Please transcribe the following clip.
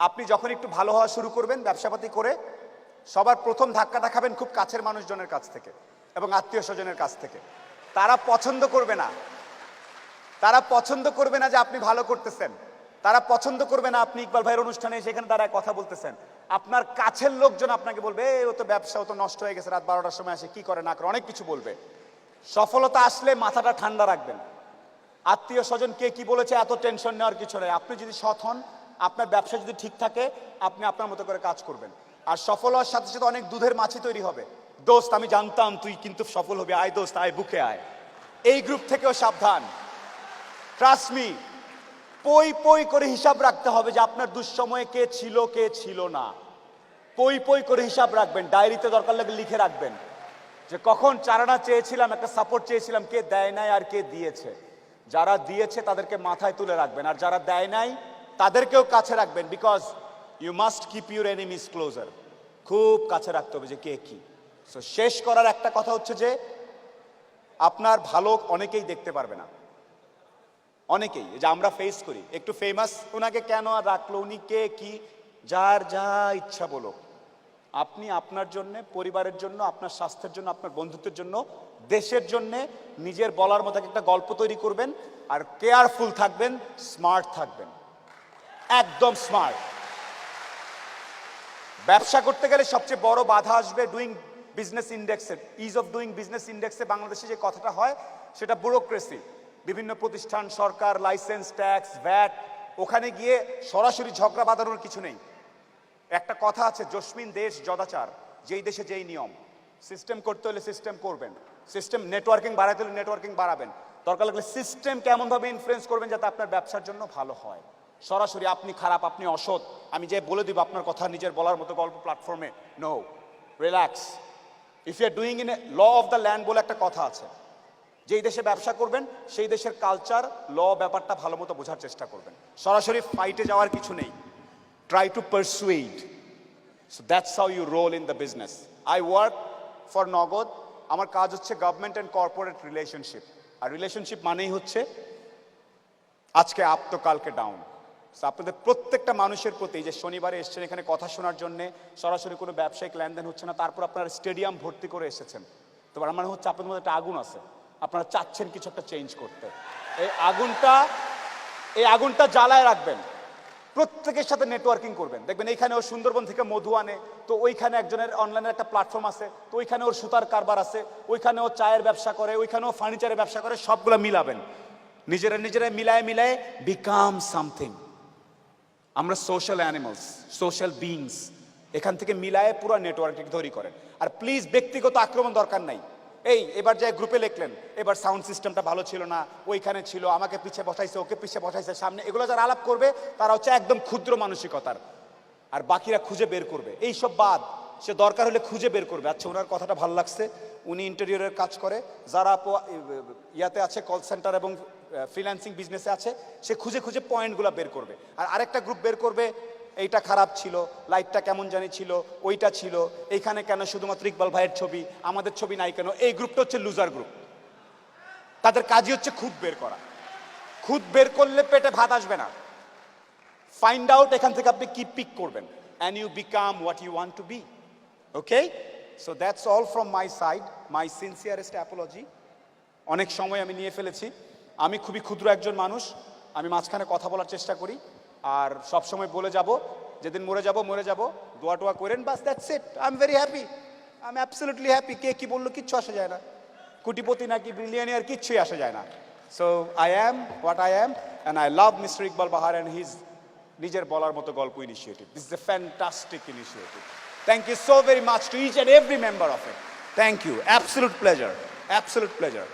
আপনি যখন একটু ভালো হওয়া শুরু করবেন ব্যবসাপাতি করে সবার প্রথম ধাক্কাটা খাবেন খুব কাছের মানুষজনের কাছ থেকে এবং আত্মীয় স্বজনের কাছ থেকে। তারা পছন্দ করবে না। তারা পছন্দ করবে না যে আপনি ভালো করতেছেন। তারা পছন্দ করবে না আপনি ইকবাল ভাইয়ের অনুষ্ঠানে সেখানে তারা কথা বলতেছেন। আপনার কাছের লোকজন আপনাকে বলবে "এ, ও তো ব্যবসা ও তো নষ্ট হয়ে গেছে রাত বারোটার সময় আসে কি করে না করে? অনেক কিছু বলবে। সফলতা আসলে মাথাটা ঠান্ডা রাখবেন। আত্মীয় স্বজন কে কি বলেছে এত টেনশন নেওয়ার কিছু নেই। আপনি যদি সৎ হন আপনার ব্যবসা যদি ঠিক থাকে, আপনি আপনার মতো করে কাজ করবেন। আর সফল হওয়ার সাথে সাথে অনেক দুধের মাছি তৈরি হবে। দোস্ত, আমি জানতাম তুই কিন্তু সফল হবে। আয় দোস্ত, আয় বুকে আয়। এই গ্রুপ থেকেও সাবধান। ট্রাস্ট মি পই পই করে হিসাব রাখতে হবে যে আপনার দুঃসময়ে কে ছিল কে ছিল না। পই পই করে হিসাব রাখবেন। ডায়েরিতে দরকার লাগলে লিখে রাখবেন। যে কখন চারানা চেয়েছিলাম, একটা সাপোর্ট চেয়েছিলাম, কে দেয় নাই আর কে দিয়েছে। যারা দিয়েছে তাদেরকে মাথায় তুলে রাখবেন। আর যারা দেয় নাই তাদেরকেও কাছে রাখবেন because you must keep your enemies closer খুব কাছে রাখতে হবে যে কে কি। সো শেষ করার একটা কথা হচ্ছে যে, আপনার ভালো অনেকেই দেখতে পারবে না। অনেকেই যে আমরা ফেস করি। একটু ফেমাস ওনাকে কেন আর রাখল? উনি কে কি? যার যা ইচ্ছা বলো আপনি আপনার জন্য, পরিবারের জন্য, আপনার স্বাস্থ্যের জন্য, আপনার বন্ধুত্বের জন্য, দেশের জন্য নিজের বলার মতো একটা গল্প তৈরি করবেন, আর কেয়ারফুল থাকবেন স্মার্ট থাকবেন। একদম স্মার্ট ব্যবসা করতে গেলে সবচেয়ে বড় বাধা আসবে ডুইং বিজনেস ইন্ডেক্সে ইজ অফ ডুইং বিজনেস ইন্ডেক্সে বাংলাদেশে যে কথাটা হয়, সেটা ব্যুরোক্রেসি বিভিন্ন প্রতিষ্ঠান, সরকার লাইসেন্স ট্যাক্স ভ্যাট ওখানে গিয়ে সরাসরি ঝগড়া বাঁধানোর কিছু নেই। একটা কথা আছে, জসমিন দেশ যদাচার, যেই দেশে যেই নিয়ম। সিস্টেম করতে হলে সিস্টেম করবেন। সিস্টেম নেটওয়ার্কিং বাড়াতে হলে নেটওয়ার্কিং বাড়াবেন। দরকার লাগলে সিস্টেম কেমনভাবে ইনফ্লুয়েন্স করবেন যাতে আপনার ব্যবসার জন্য ভালো হয়। সরাসরি আপনি খারাপ, আপনি অসৎ, আমি যে বলে দিব আপনার কথা নিজের বলার মতো গল্প প্ল্যাটফর্মে no relax if you are doing in a law of the land বলে একটা কথা আছে, যেই দেশে ব্যবসা করবেন, সেই দেশের কালচার ল ব্যাপারটা ভালো মতো বোঝার চেষ্টা করবেন। সরাসরি ফাইটে যাওয়ার কিছু নেই। Try to persuade. So that's how you roll in the business I work for Nagad, আমার কাজ হচ্ছে গভর্নমেন্ট অ্যান্ড কর্পোরেট রিলেশনশিপ আর রিলেশনশিপ মানেই হচ্ছে, আজকে আপ তো কালকে ডাউন আপনাদের প্রত্যেকটা মানুষের প্রতি যে শনিবারে এসেছেন এখানে কথা শোনার জন্য, সরাসরি কোনো ব্যবসায়িক লেনদেন হচ্ছে না, তারপর আপনারা স্টেডিয়াম ভর্তি করে এসেছেন। তো আমার মনে হচ্ছে আপনাদের মধ্যে একটা আগুন আছে। আপনারা চাচ্ছেন কিছু একটা চেঞ্জ করতে। এই আগুনটা এই আগুনটা জ্বালায় রাখবেন। প্রত্যেকের সাথে নেটওয়ার্কিং করবেন। দেখবেন এইখানে ওর সুন্দরবন থেকে মধু আনে, তো ওইখানে একজনের অনলাইনের একটা প্ল্যাটফর্ম আছে, তো ওইখানে ওর সুতার কারবার আছে, ওইখানে ও চায়ের ব্যবসা করে, ওইখানে ও ফার্নিচারের ব্যবসা করে, সবগুলো মিলাবেন। নিজেরা নিজেরা মিলায় মিলায় বিকাম সামথিং আমরা সোশ্যাল অ্যানিমালস সোশ্যাল বিংস এখান থেকে মিলায়ে পুরো নেটওয়ার্কটিকে তৈরি করেন। আর প্লিজ ব্যক্তিগত আক্রমণ দরকার নাই। এই, এবার যাই গ্রুপে লিখলেন, এবার সাউন্ড সিস্টেমটা ভালো ছিল না, ওইখানে ছিল, আমাকে পিছে বসাইছে, ওকে পিছে বসাইছে, সামনে, এগুলো যারা আলাপ করবে, তারা হচ্ছে একদম ক্ষুদ্র মানসিকতার। আর বাকিরা খুঁজে বের করবে। এই সব বাদ। সে দরকার হলে খুঁজে বের করবে। আচ্ছা ওনার কথাটা ভালো লাগছে। উনি ইন্টেরিয়রের কাজ করে। যারা ইয়াতে আছে কল সেন্টার এবং ফ্রিল্যান্সিং বিজনেসে আছে, সে খুঁজে খুঁজে পয়েন্টগুলো বের করবে। আর আরেকটা গ্রুপ বের করবে, এইটা খারাপ ছিল লাইটটা কেমন জানি ছিল, ওইটা ছিল, এইখানে কেন শুধুমাত্র ইকবাল ভাইয়ের ছবি, আমাদের ছবি নাই কেন, এই গ্রুপটা হচ্ছে লুজার গ্রুপ তাদের কাজই হচ্ছে খুদ বের করা। খুদ বের করলে পেটে ভাত আসবে না। ফাইন্ড আউট এখান থেকে আপনি কি পিক করবেন। And you become what you want to be okay so that's all from my side my sincerest apology অনেক সময় আমি নিয়ে ফেলেছি। আমি খুবই ক্ষুদ্র একজন মানুষ, আমি মাঝখানে কথা বলার চেষ্টা করি। আর সব সময় বলে যাব, যেদিন মরে যাব মরে যাব দোয়া টোয়া করেন, বাস that's it I am very happy I am absolutely happy কে কি বলল কিচ্ছু আসা যায় না। কোটিপতি নাকি ব্রিলিয়ানিয়ার কিচ্ছুই আসা যায় না। So I am what I am and I love mister Iqbal Bahar and his নিজের বলার মতো গল্প initiative this is a fantastic initiative Thank you so very much to each and every member of it. Thank you. Absolute pleasure. Absolute pleasure.